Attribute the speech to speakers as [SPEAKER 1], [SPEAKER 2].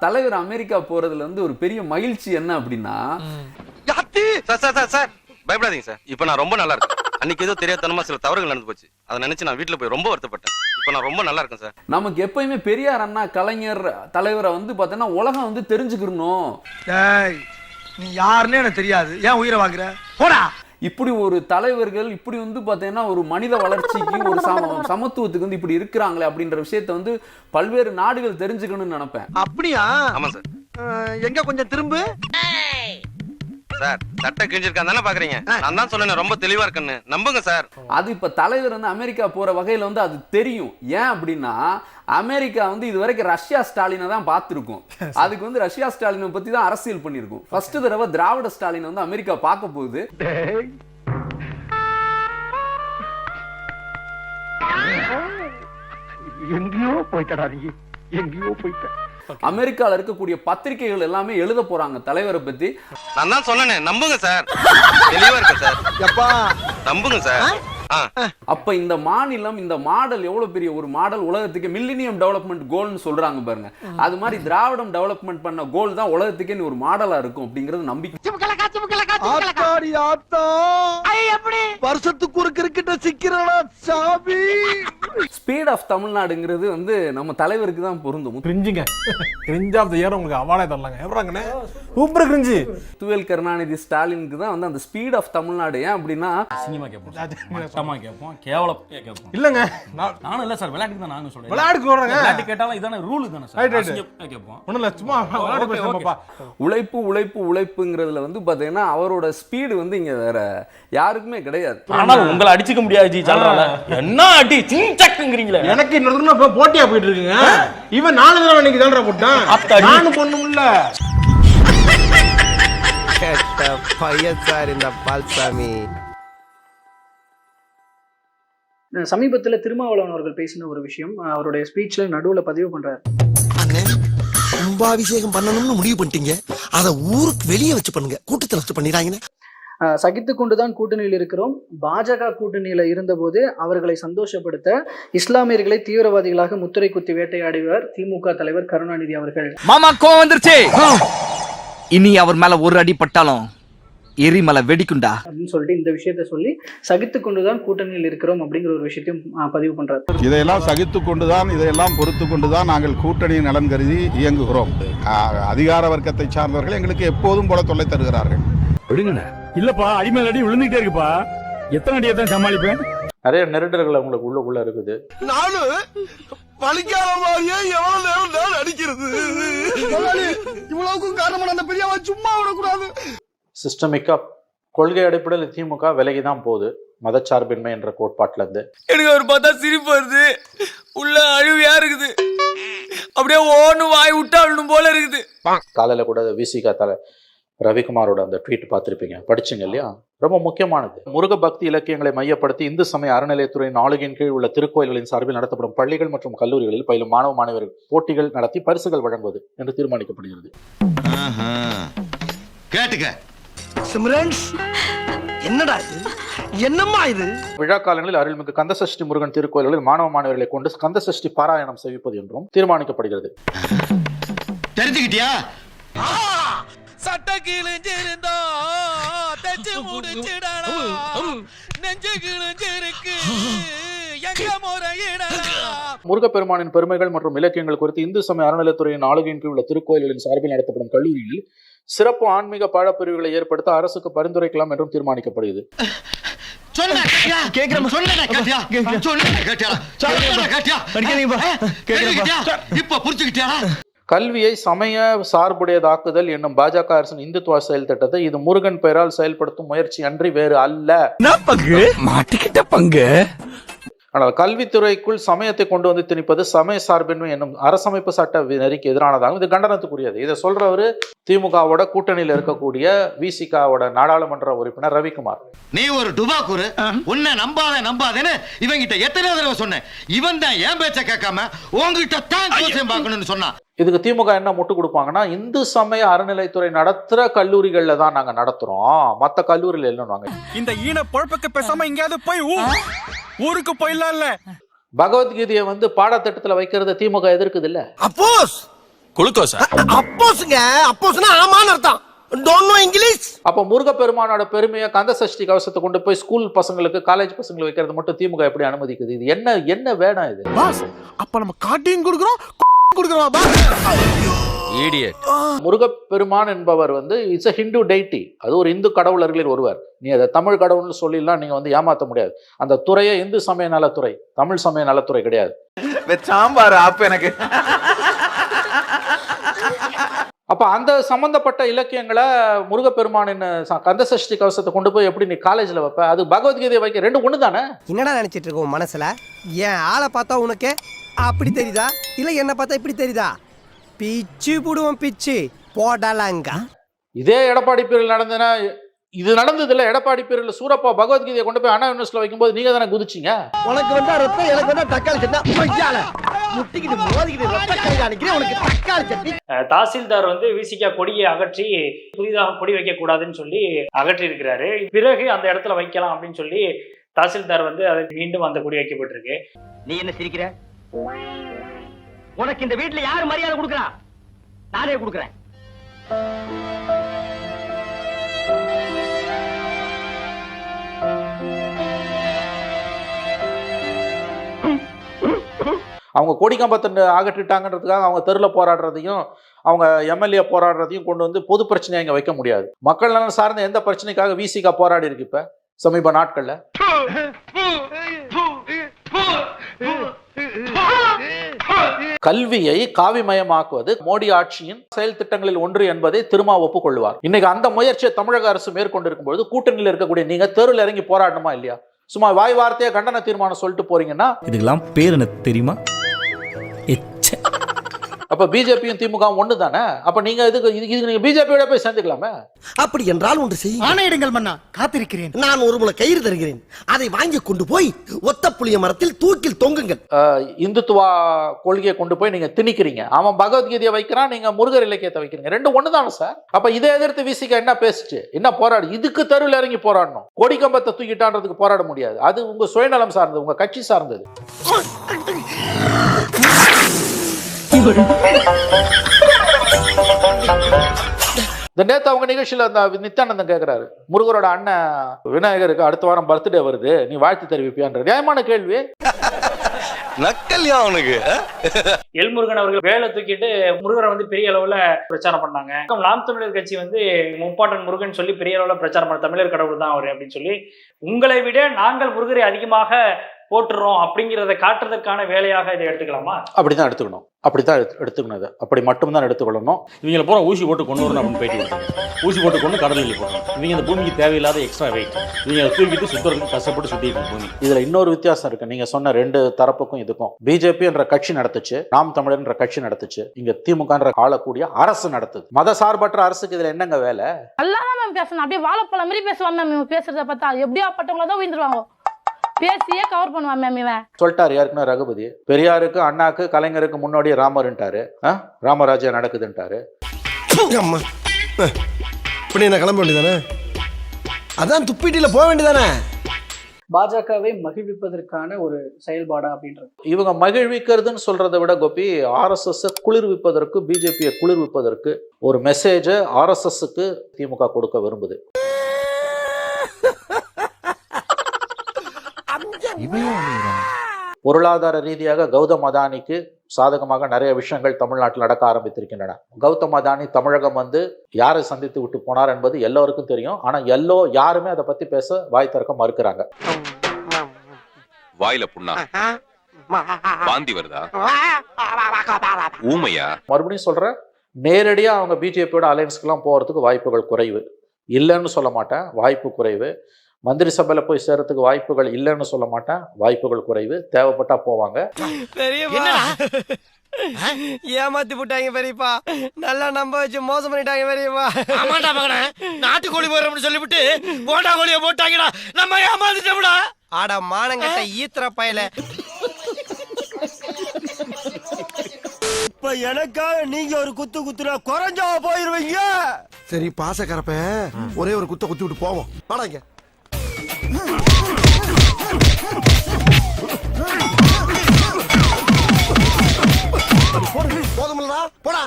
[SPEAKER 1] தலைவர் அமெரிக்கா போறதுல வந்து ஒரு பெரிய மகிழ்ச்சி என்ன அப்படின்னா
[SPEAKER 2] சார் சார் சார் சார். பயப்படாதீங்க சார். இப்போ நான் ரொம்ப நல்லா இருக்கேன். அன்னைக்கு ஏதோ தெரியாதனமா சில தவறுகள் நடந்து போச்சு. அதை நினைச்சு நான் வீட்டுல போய் ரொம்ப வருத்தப்பட்டேன். இப்போ நான் ரொம்ப நல்லா இருக்கேன் சார்.
[SPEAKER 1] நமக்கு எப்பயுமே பெரியார் அண்ணா கலைஞர் தலைவரை வந்து பார்த்தீங்கன்னா உலகம் வந்து தெரிஞ்சுக்கணும்
[SPEAKER 3] டேய் நீ யாருன்னு எனக்கு தெரியாது. ஏன் உயிரை வாங்குற? போடா!
[SPEAKER 1] இப்படி ஒரு தலைவர்கள் இப்படி வந்து பார்த்தீங்கன்னா ஒரு மனித வளர்ச்சிக்கு ஒரு சம சமத்துவத்துக்கு வந்து இப்படி இருக்கிறாங்களே அப்படின்ற விஷயத்தை வந்து பல்வேறு நாடுகள் தெரிஞ்சுக்கணும்னு நினைப்பேன்.
[SPEAKER 3] அப்படியா?
[SPEAKER 2] ஆமா சார்
[SPEAKER 3] எங்க கொஞ்சம் திரும்பு?
[SPEAKER 2] சார். சட்டை கிழிஞ்சிருக்கான் தானே பாக்குறீங்க? நான் தான் சொன்னேன் ரொம்ப தெளிவா இருக்குன்னு. நம்புங்க சார்.
[SPEAKER 1] அது இப்ப தலைவர் வந்து அமெரிக்கா போற வகையில வந்து அது தெரியும். ஏன் அப்படின்னா அமெரிக்கா வந்து இது வரைக்கும் ரஷ்யா ஸ்டாலினை தான் பார்த்துருக்கும். அதுக்கு வந்து ரஷ்யா ஸ்டாலினை பத்தி தான் அரசியல் பண்ணியிருக்கும். ஃபர்ஸ்ட் தடவை திராவிட ஸ்டாலினை வந்து அமெரிக்கா பார்க்க போகுது.
[SPEAKER 3] எங்கேயோ போயிட்டடா நீ. எங்கேயோ போயிட்ட.
[SPEAKER 1] அமெரிக்கால இருக்கக்கூடிய பத்திரிகைகள் எல்லாமே எழுத போறாங்க தலைவரை பத்தி.
[SPEAKER 2] நான் தான் சொன்னேனே நம்புங்க சார். தெளிவா இருக்கேன் சார்.
[SPEAKER 3] எப்பா?
[SPEAKER 2] நம்புங்க சார்.
[SPEAKER 1] அப்ப இந்த மாநிலம் இந்த மாடல் எவ்வளவு பெரிய ஒரு மாடல்? உலகத்துக்கு மில்லினியம் டெவலப்மெண்ட் கோல்னு சொல்றாங்க பாருங்க. அது மாதிரி திராவிடம் டெவலப்மெண்ட் பண்ண கோல் தான் உலகத்துக்கே ஒரு மாடலா இருக்கும் அப்படிங்கிறது நம்பிக்கை.
[SPEAKER 3] வருஷத்துக்கு ஒரு கிரிக்கெட்ட சிக்கிறடா சாமி?
[SPEAKER 1] ஸ்பீட் ஆஃப் தமிழ்நாடுங்கிறது வந்து நம்ம தலைவருக்கு தான் பொருந்தும்.
[SPEAKER 4] கிரிஞ்சுங்க கிரிஞ்ச் ஆஃப் த இயர் உங்களுக்கு அவார்டே தரலாங்க. எப்படாங்கண்ணே சூப்பர் கிரிஞ்சு
[SPEAKER 1] துவேல் கருணாநிதி ஸ்டாலினுக்கு தான் வந்து அந்த ஸ்பீட் ஆஃப் தமிழ்நாடு. ஏன் அப்படின்னா
[SPEAKER 5] அசிங்கமா கேட்போம் மட்டமா கேட்போம் கேவலம் கேட்போம்.
[SPEAKER 4] இல்லங்க நான்
[SPEAKER 5] நானும் இல்ல சார் விளையாட்டுக்கு தான் நானும் சொல்றேன்.
[SPEAKER 4] விளையாட்டுக்கு வர்றேங்க.
[SPEAKER 5] விளையாட்டு கேட்டாலும் இதான ரூல் தானே சார். கேட்போம்.
[SPEAKER 4] ஒண்ணும் இல்ல சும்மா
[SPEAKER 1] உழைப்பு உழைப்பு உழைப்புங்கிறதுல வந்து பாத்தீங்கன்னா அவரோட ஸ்பீடு வந்து இங்க வேற யாருக்குமே கிடையாது.
[SPEAKER 5] ஆனால் உங்களை அடிச்சுக்க முடியாது ஜி சொல்றாங்க என்ன அடி சிங்சக்குங்கிறீங்களே
[SPEAKER 4] எனக்கு இன்னொரு இப்ப போட்டியா போயிட்டு இருக்குங்க. இவன் நாலு தடவை இன்னைக்கு தான்டா போட்டான். நானும் பொண்ணுமில்ல
[SPEAKER 6] கெட்ட பையன் சார் இந்த பால்சாமி.
[SPEAKER 7] சமீபத்துல திருமாவளவன் அவர்கள் பேசின ஒரு விஷயம் அவருடைய ஸ்பீச்ல நடுவுல பதிவு
[SPEAKER 6] அண்ணே கும்பாபிஷேகம் பண்ணணும்னு முடிவு பண்ணிட்டீங்க. அத ஊருக்கு வெளியே வச்சு பண்ணுங்க. கூட்டத்துல வச்சு பண்ணிடாங்கன்னு
[SPEAKER 7] அஹ் சகித்துக் கொண்டுதான் கூட்டணியில் இருக்கிறோம். பாஜக கூட்டணியில இருந்தபோது அவர்களை சந்தோஷப்படுத்த இஸ்லாமியர்களை தீவிரவாதிகளாக முத்திரை குத்தி வேட்டையாடியவர் திமுக தலைவர் கருணாநிதி அவர்கள்.
[SPEAKER 8] மாமா கோவம் வந்துருச்சு. இனி அவர் மேல ஒரு அடி பட்டாலும் எரிமலை வெடிக்குண்டா?
[SPEAKER 7] அப்படின்னு சொல்லிட்டு இந்த விஷயத்த சொல்லி சகித்துக் கொண்டுதான் கூட்டணியில் இருக்கிறோம் அப்படிங்கிற ஒரு விஷயத்தையும் பதிவு பண்றாரு.
[SPEAKER 9] இதையெல்லாம் சகித்து கொண்டுதான் இதையெல்லாம் பொறுத்து கொண்டுதான் நாங்கள் கூட்டணி நலன் கருதி இயங்குகிறோம். அதிகார வர்க்கத்தை சார்ந்தவர்கள் எங்களுக்கு எப்போதும் போல தொல்லை தருகிறார்கள்.
[SPEAKER 10] இல்லப்பா அடிமேல் அடி விழுந்துகிட்டே இருக்குப்பா. எத்தனை அடியை தான் சமாளிப்பேன்?
[SPEAKER 11] நிறைய நெருடல்கள் உங்களுக்கு உள்ளுக்குள்ள இருக்குது.
[SPEAKER 3] நானும் பழிக்காத மாதிரியே எவ்வளவு நேரம் நான் அடிக்கிறது? இவ்வளவுக்கும் காரணமான அந்த பெரியவா சும்மா விடக்கூடாது.
[SPEAKER 11] சிஸ்டமிக்கா கொள்கை அடிப்படையில் திமுக விலகி தான் போகுது. மதச்சார்பின்மை என்ற கோட்பாட்டுல இருந்து
[SPEAKER 8] எனக்கு அவர் பார்த்தா சிரிப்பு வருது. உள்ள அழுவியா இருக்குது. அப்படியே ஓன்னு வாய் விட்டாளணும் போல இருக்குது.
[SPEAKER 11] காலையில கூட விசிகா தலை. ரவிக்குமாரோட அந்த ட்வீட் பார்த்திருப்பீங்க. படிச்சீங்க இல்லையா? ரொம்ப முக்கியமானது. முருக பக்தி இலக்கியங்களை மையப்படுத்தி இந்து சமய அறநிலையத்துறையின் ஆளுகையின் கீழ் உள்ள திருக்கோயில்களின் சார்பில் நடத்தப்படும் பள்ளிகள் மற்றும் கல்லூரிகளில் பயிலும் மாணவ மாணவர்கள் போட்டிகள் நடத்தி பரிசுகள் வழங்குவது என்று தீர்மானிக்கப்படுகிறது.
[SPEAKER 6] கேட்டுக்க. சிம்ரன்ஸ் என்னடா இது? என்னம்மா இது?
[SPEAKER 11] விழா காலங்களில் அருள்மிகு கந்தசஷ்டி முருகன் திருக்கோயில்களில் மாணவ மாணவர்களை கொண்டு கந்தசஷ்டி பாராயணம் செய்விப்பது என்றும் தீர்மானிக்கப்படுகிறது.
[SPEAKER 6] தெரிஞ்சுக்கிட்டியா?
[SPEAKER 8] சட்ட கிழிஞ்சிருந்தா தச்சு முடிச்சிடடா. நெஞ்சு கிழிஞ்சிருக்கு
[SPEAKER 11] முருகப்பெருமானின் பெருமைகள் மற்றும் இலக்கியங்கள் குறித்து இந்து சமய அறநிலையத்துறையின் ஆளுகையின் கீழ் உள்ள திருக்கோயில்களின் சார்பில் நடத்தப்படும் கல்லூரியில் சிறப்பு ஆன்மீக பாடப்பிரிவுகளை ஏற்படுத்த அரசுக்கு பரிந்துரைக்கலாம் என்றும் தீர்மானிக்கப்படுகிறது. கல்வியை சமய சார்புடையதாக்குதல் என்னும் பாஜக அரசின் இந்துத்துவ செயல் திட்டத்தை இது முருகன் பெயரால் செயல்படுத்தும் முயற்சி அன்றி வேறு அல்ல.
[SPEAKER 8] பங்கு? மாட்டிக்கிட்ட பங்கு?
[SPEAKER 11] ஆனால் கல்வித்துறைக்குள் சமயத்தை கொண்டு வந்து திணிப்பது சமய சார்பின்மை என்னும் அரசமைப்பு சட்ட நெறிக்கு எதிரானதாகும் இது கண்டனத்துக்குரியது. இதை சொல்றவரு திமுகவோட கூட்டணியில் இருக்கக்கூடிய விசிகாவோட நாடாளுமன்ற உறுப்பினர் ரவிக்குமார்.
[SPEAKER 6] நீ ஒரு டுபாக்கூரு உன்னை நம்பாத நம்பாதேன்னு இவங்கிட்ட எத்தனை தடவை சொன்னேன். இவன் தான் என் பேச்ச கேட்காம உங்ககிட்ட தான் பார்க்கணும்னு சொன்னான்.
[SPEAKER 11] இதுக்கு திமுக என்ன முட்டு கொடுப்பாங்கன்னா இந்து சமய அறநிலைத்துறை நடத்துற கல்லூரிகள்ல தான் நாங்க நடத்துறோம். மத்த கல்லூரியில இல்லைன்னு
[SPEAKER 10] இந்த ஈன பொழப்புக்கு பேசாம எங்கேயாவது போய் ஊருக்கு போயிடலாம்ல
[SPEAKER 11] பகவத்கீதையை வந்து பாடத்திட்டத்துல வைக்கிறத திமுக எதிர்க்குது இல்ல
[SPEAKER 6] அப்போஸ்!
[SPEAKER 3] குளுக்கோஸா?
[SPEAKER 6] அப்போஸ்ங்க. அப்போஸ்னா ஆமான்னு அர்த்தம். டோன்ட் நோ இங்கிலீஷ்
[SPEAKER 11] அப்ப முருகப்பெருமானோட பெருமையை கந்த சஷ்டி கவசத்தை கொண்டு போய் ஸ்கூல் பசங்களுக்கு காலேஜ் பசங்களுக்கு வைக்கிறது மட்டும் திமுக எப்படி அனுமதிக்குது? இது என்ன என்ன வேணும் இது?
[SPEAKER 3] பாஸ் அப்ப நம்ம காட்டியும் கொடுக்குறோம் கொடுக்குறோம் பாஸ்
[SPEAKER 2] ஈடியட்
[SPEAKER 11] முருகப்பெருமான் என்பவர் வந்து இட்ஸ் a ஹிந்து டெய்டி அது ஒரு இந்து கடவுளர்களில் ஒருவர். நீ அதை தமிழ் கடவுள்னு சொல்லிலாம் நீங்க வந்து ஏமாத்த முடியாது. அந்த துறையே இந்து சமய நலத்துறை தமிழ் சமய நலத்துறை கிடையாது.
[SPEAKER 3] சாம்பார் அப்ப எனக்கு.
[SPEAKER 11] அப்ப அந்த சம்பந்தப்பட்ட இலக்கியங்களை முருகப்பெருமானின் ச- கந்த சஷ்டி கவசத்தை கொண்டு போய் எப்படி நீ காலேஜ்ல வைப்ப? அது பகவத்கீதையை வைக்க ரெண்டு ஒண்ணு தானே?
[SPEAKER 6] என்னடா நினைச்சிட்டு இருக்க உன் மனசுல? ஏன் ஆளை பார்த்தா உனக்கு அப்படி தெரியுதா? இல்ல என்ன பார்த்தா இப்படி தெரியுதா? பிச்சு புடுவோம் பிச்சு. போடலாங்க.
[SPEAKER 11] இதே எடப்பாடி பேரில் நடந்ததுன்னா இது நடந்தது இல்ல எடப்பாடி பேரில் சூரப்பா பகவத்கீதையை கொண்டு போய் அண்ணா யூனிவர்சிட்டியில் வைக்கும்போது நீங்க தானே குதிச்சீங்க?
[SPEAKER 6] உனக்கு வந்தா ரத்தம் எனக்கு வந்தா தக்காளி சட்னி மையால முட்டிக்கிட்டு மோதிக்கிட்டு ரத்த கை காணிக்கிறேன் உனக்கு தக்காளி சட்னி.
[SPEAKER 10] தாசில்தார் வந்து விசிகா கொடியை அகற்றி புதிதாக கொடி வைக்க கூடாதுன்னு சொல்லி அகற்றி இருக்கிறாரு பிறகு அந்த இடத்துல வைக்கலாம் அப்படின்னு சொல்லி தாசில்தார் வந்து அதை மீண்டும் அந்த கொடி வைக்கப்பட்டிருக்கு.
[SPEAKER 6] நீ என்ன சிரிக்கிற? உனக்கு இந்த வீட்டுல யாரு மரியாதை கொடுக்கறா? நானே கொடுக்கறேன்.
[SPEAKER 11] அவங்க கொடிக்கம்பத்தை அகற்றிட்டாங்கன்றதுக்காக அவங்க தெருல போராடுறதையும் அவங்க எம்எல்ஏ போராடுறதையும் கொண்டு வந்து பொது பிரச்சனையை இங்க வைக்க முடியாது. மக்கள் நலன் சார்ந்த எந்த பிரச்சனைக்காக விசிகா போராடி இருக்கு இப்ப? சமீப நாட்கள்ல. கல்வியை காவிமயமாக்குவது மோடி ஆட்சியின் செயல் திட்டங்களில் ஒன்று என்பதை திருமா ஒப்புக்கொள்வார். இன்னைக்கு அந்த முயற்சியை தமிழக அரசு மேற்கொண்டிருக்கும் பொழுது கூட்டணியில் இருக்கக்கூடிய நீங்க தெருவில் இறங்கி போராடணுமா இல்லையா? சும்மா வாய் வார்த்தையா கண்டன தீர்மானம் சொல்லிட்டு போறீங்கன்னா
[SPEAKER 5] இதுக்கெல்லாம் பேர் எனக்கு தெரியுமா?
[SPEAKER 11] அப்ப பிஜேபியும் திமுக ஒண்ணு தானே அப்ப நீங்க இதுக்கு இதுக்கு இதுக்கு நீங்க பிஜேபியோட போய் சேர்ந்துக்கலாமே?
[SPEAKER 6] அப்படி என்றால் ஒன்று செய் ஆணையிடுங்கள் மன்னா காத்திருக்கிறேன். நான் ஒரு முளை கயிறு தருகிறேன். அதை வாங்கி கொண்டு போய் ஒத்த புளிய மரத்தில் தூக்கில் தொங்குங்கள்.
[SPEAKER 11] இந்துத்துவா கொள்கையை கொண்டு போய் நீங்க திணிக்கிறீங்க. அவன் பகவத்கீதையை வைக்கிறான் நீங்க முருகர் இலக்கியத்தை வைக்கிறீங்க. ரெண்டு ஒண்ணு தானே சார்? அப்ப இதை எதிர்த்து விசிக என்ன பேசுச்சு? என்ன போராடு? இதுக்கு தெருவில் இறங்கி போராடணும். கொடிக்கம்பத்தை தூக்கிட்டான்றதுக்கு போராட முடியாது. அது உங்க சுயநலம் சார்ந்தது உங்க கட்சி சார்ந்தது. இந்த நேத்து அவங்க நிகழ்ச்சியில அந்த நித்யானந்தன் கேக்குறாரு. முருகரோட அண்ணன் விநாயகருக்கு அடுத்த வாரம் பர்த்டே வருது. நீ வாழ்த்து தெரிவிப்பியான்ற நியாயமான கேள்வி?
[SPEAKER 3] நக்கல்யா அவனுக்கு.
[SPEAKER 10] எல்முருகன் அவர்கள் வேலை தூக்கிட்டு முருகரை வந்து பெரிய அளவுல பிரச்சாரம் பண்ணாங்க. நாம் தமிழர் கட்சி வந்து முப்பாட்டன் முருகன் சொல்லி பெரிய அளவுல பிரச்சாரம் பண்ண தமிழர் கடவுள் தான் அவர் அப்படின்னு சொல்லி உங்களை விட நாங்கள் முருகரை அதிகமாக போட்டுறோம் அப்படிங்கிறத காட்டுறதுக்கான வேலையாக இதை எடுத்துக்கலாமா?
[SPEAKER 11] அப்படிதான் எடுத்துக்கணும். அப்படித்தான் எடுத்து எடுத்துக்கணும் இதை. அப்படி மட்டும்தான் எடுத்துக்கொள்ளணும்.
[SPEAKER 5] இவங்கள பூரா ஊசி போட்டு கொண்டு வரணும் அப்படின்னு பேட்டி கொடுத்தாங்க ஊசி போட்டு கொண்டு கடலில் போட்டோம் இவங்க இந்த பூமிக்கு தேவையில்லாத எக்ஸ்ட்ரா வெயிட் இவங்க தூக்கிட்டு சுத்தறதுக்கு கஷ்டப்பட்டு சுத்திட்டு இருக்கு பூமி.
[SPEAKER 11] இதுல இன்னொரு வித்தியாசம் இருக்கு. நீங்க சொன்ன ரெண்டு தரப்புக்கும் இதுக்கும். பிஜேபி என்ற கட்சி நடத்துச்சு நாம் தமிழர் என்ற கட்சி நடத்துச்சு. இங்க திமுக என்ற ஆளக்கூடிய அரசு நடத்துது. மத சார்பற்ற அரசுக்கு இதுல என்னங்க வேலை?
[SPEAKER 12] நல்லா தான் மேம் பேசணும். அப்படியே வாழைப்பழம் மாதிரி பேசுவான் மேம் பேசுறத பார்த்தா. எப்படியா பட்டவங்கள தான் உயிர்ந்துருவாங்க. பேசியே கவர் பண்ணுவான் மேம் இவன்.
[SPEAKER 11] சொல்லிட்டாரு ஏற்கனவே ரகுபதி. பெரியாருக்கு அண்ணாக்கு கலைஞருக்கு முன்னாடி ராமர்ன்ட்டாரு. ஆ? ராமராஜ்யம் நடக்குதுன்ட்டாரு.
[SPEAKER 6] இப்படி என்ன கிளம்ப வேண்டியதானே? அதான் துப்பிட்டில போக வேண்டியதானே?
[SPEAKER 7] பாஜகவை மகிழ்விப்பதற்கான ஒரு செயல்பாடா அப்படின்றது.
[SPEAKER 11] இவங்க மகிழ்விக்கிறதுன்னு சொல்றதை விட கோபி ஆர்எஸ்எஸ் குளிர்விப்பதற்கு பிஜேபியை குளிர்விப்பதற்கு ஒரு மெசேஜை ஆர்எஸ்எஸ்க்கு திமுக கொடுக்க விரும்புது. பொருளாதார ரீதியாக கௌதம் அதானிக்கு சாதகமாக நிறைய விஷயங்கள் தமிழ்நாட்டில் நடக்க ஆரம்பித்திருக்கின்றன. கௌதம் அதானி தமிழகம் வந்து யாரை சந்தித்து விட்டு போனார் என்பது எல்லோருக்கும் தெரியும். ஆனா எல்லோ யாருமே அதை பத்தி பேச வாய் திறக்க மறுக்கிறாங்க.
[SPEAKER 3] வாயில புண்ணா? வாந்தி வருதா? ஊமையா?
[SPEAKER 11] மறுபடியும் சொல்றேன் நேரடியா அவங்க பிஜேபியோட அலையன்ஸ்க்கெல்லாம் போறதுக்கு வாய்ப்புகள் குறைவு. இல்லைன்னு சொல்ல மாட்டேன். வாய்ப்பு குறைவு. மந்திரி சபையில போய் சேர்றதுக்கு வாய்ப்புகள் இல்லைன்னு சொல்ல மாட்டேன். வாய்ப்புகள் குறைவு. தேவைப்பட்டா போவாங்க.
[SPEAKER 6] ஏமாத்தி போட்டாங்க பெரியப்பா. நல்லா நம்ப வச்சு மோசம் பண்ணிட்டாங்க பெரியப்பா ஆமாடா மகனே. நாட்டுக்கோழி போறோம்னு சொல்லிவிட்டு போட்டா கோழிய போட்டாங்கடா. நம்ம ஏமாந்துட்டோம்டா ஆட மானங்கட்ட ஈத்திர பயல. இப்ப எனக்காக நீங்க ஒரு குத்து குத்துனா குறைஞ்சா போயிருவீங்க. சரி பாசக்கரப்ப ஒரே ஒரு குத்த குத்தி விட்டு போவோம் வாடாங்க போதுமில்லடா போடா